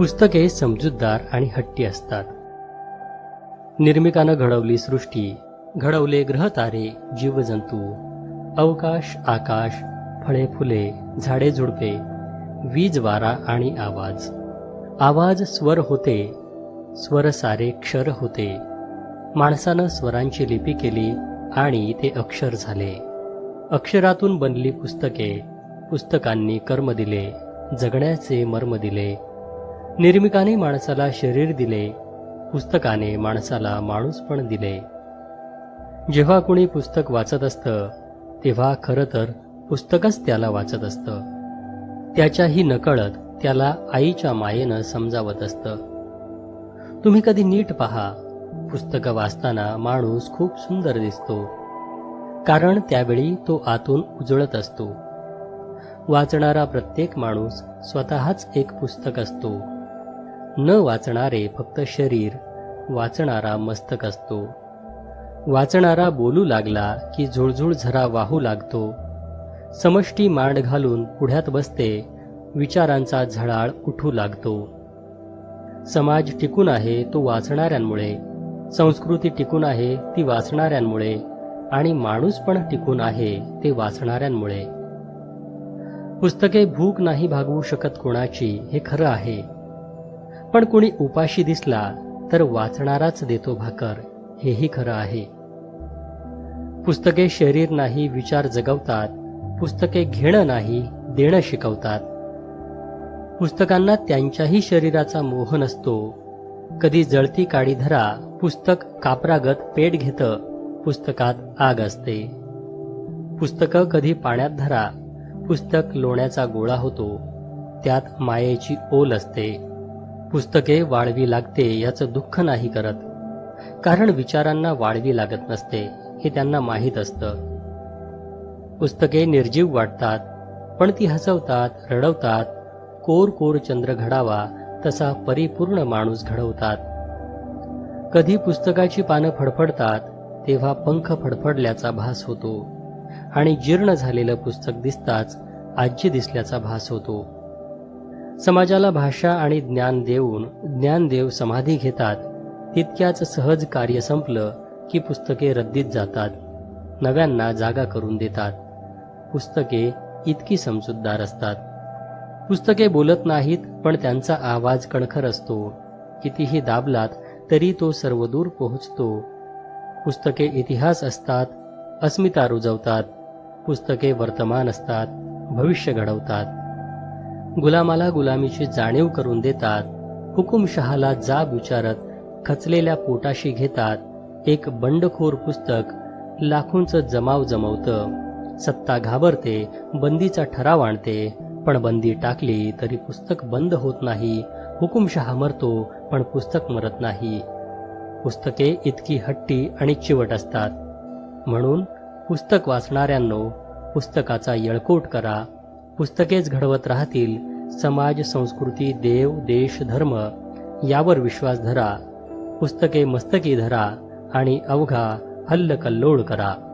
पुस्तके समजूतदार आणि हट्टी असतात. निर्मिकानं घडवली सृष्टी घडवले ग्रहतारे जीवजंतू. अवकाश आकाश फळे फुले झाडे झुडपे वीज वारा आणि आवाज. आवाज स्वर होते स्वर सारे क्षर होते. माणसानं स्वरांची लिपी केली आणि ते अक्षर झाले. अक्षरातून बनली पुस्तके पुस्तकांनी कर्म दिले जगण्याचे मर्म दिले निर्मिकाने माणसाला शरीर दिले पुस्तकाने माणसाला माणूस पण दिले. जेव्हा कुणी पुस्तक वाचत असतं तेव्हा खरं तर पुस्तकच त्याला वाचत असतं. त्याच्याही नकळत त्याला आईच्या मायेनं समजावत असतं. तुम्ही कधी नीट पहा पुस्तकं वाचताना माणूस खूप सुंदर दिसतो. कारण त्यावेळी तो आतून उजळत असतो. वाचणारा प्रत्येक माणूस स्वतःच एक पुस्तक असतो. न वाचणारे फक्त शरीर वाचणारा मस्तक असतो. वाचणारा बोलू लागला की झुळझुळ झरा वाहू लागतो. समष्टी मांड घालून पुढ्यात बसते विचारांचा झळाळ उठू लागतो. समाज टिकून आहे तो वाचणाऱ्यांमुळे संस्कृती टिकून आहे ती वाचणाऱ्यांमुळे आणि माणूस पण टिकून आहे ते वाचणाऱ्यांमुळे. पुस्तके भूक नाही भागवू शकत कोणाची हे खरं आहे. पण कुणी उपाशी दिसला तर वाचणाराच देतो भाकर हेही खरं आहे. पुस्तके शरीर नाही विचार जगवतात. पुस्तके घेणं नाही देणं शिकवतात. पुस्तकांना त्यांच्याही शरीराचा मोह नसतो. कधी जळती काडी धरा पुस्तक कापरागत पेट घेतं पुस्तकात आग असते. पुस्तकं कधी पाण्यात धरा पुस्तक लोण्याचा गोळा होतो त्यात मायेची ओल असते. पुस्तके वाळवी लागते याचं दुःख नाही करत. कारण विचारांना वाळवी लागत नसते हे त्यांना माहीत असतं. पुस्तके निर्जीव वाटतात पण ती हसवतात रडवतात. कोर कोर चंद्र घडावा तसा परिपूर्ण माणूस घडवतात. कधी पुस्तकाची पानं फडफडतात तेव्हा पंख फडफडल्याचा भास होतो. आणि जीर्ण झालेलं पुस्तक दिसताच आजी दिसल्याचा भास होतो. समाजाला भाषा आणि ज्ञान देऊन ज्ञानदेव समाधी घेतात तितक्याच सहज कार्य संपलं की पुस्तके रद्दीत जातात नव्यांना जागा करून देतात. पुस्तके इतकी समजूतदार असतात. पुस्तके बोलत नाहीत पण त्यांचा आवाज कणखर असतो. कितीही दाबलात तरी तो सर्वदूर पोहोचतो. पुस्तके इतिहास असतात अस्मिता रुजवतात. पुस्तके वर्तमान असतात भविष्य घडवतात. गुलामाला गुलामीची जाणीव करून देतात. हुकुमशहाला जाब विचारत खचलेल्या पोटाशी घेतात. एक बंडखोर पुस्तक लाखोंचं जमाव जमवतं. सत्ता घाबरते बंदीचा ठराव आणते. पण बंदी टाकली तरी पुस्तक बंद होत नाही. हुकुमशहा मरतो पण पुस्तक मरत नाही. पुस्तके इतकी हट्टी आणि चिवट असतात. म्हणून पुस्तक वाचणाऱ्यांनो पुस्तकाचा येळकोट करा. पुस्तकेच घडवत राहतील समाज संस्कृती देव देश धर्म यावर विश्वास धरा. पुस्तके मस्तकी धरा आणि अवघा हल्लकल्लोळ करा.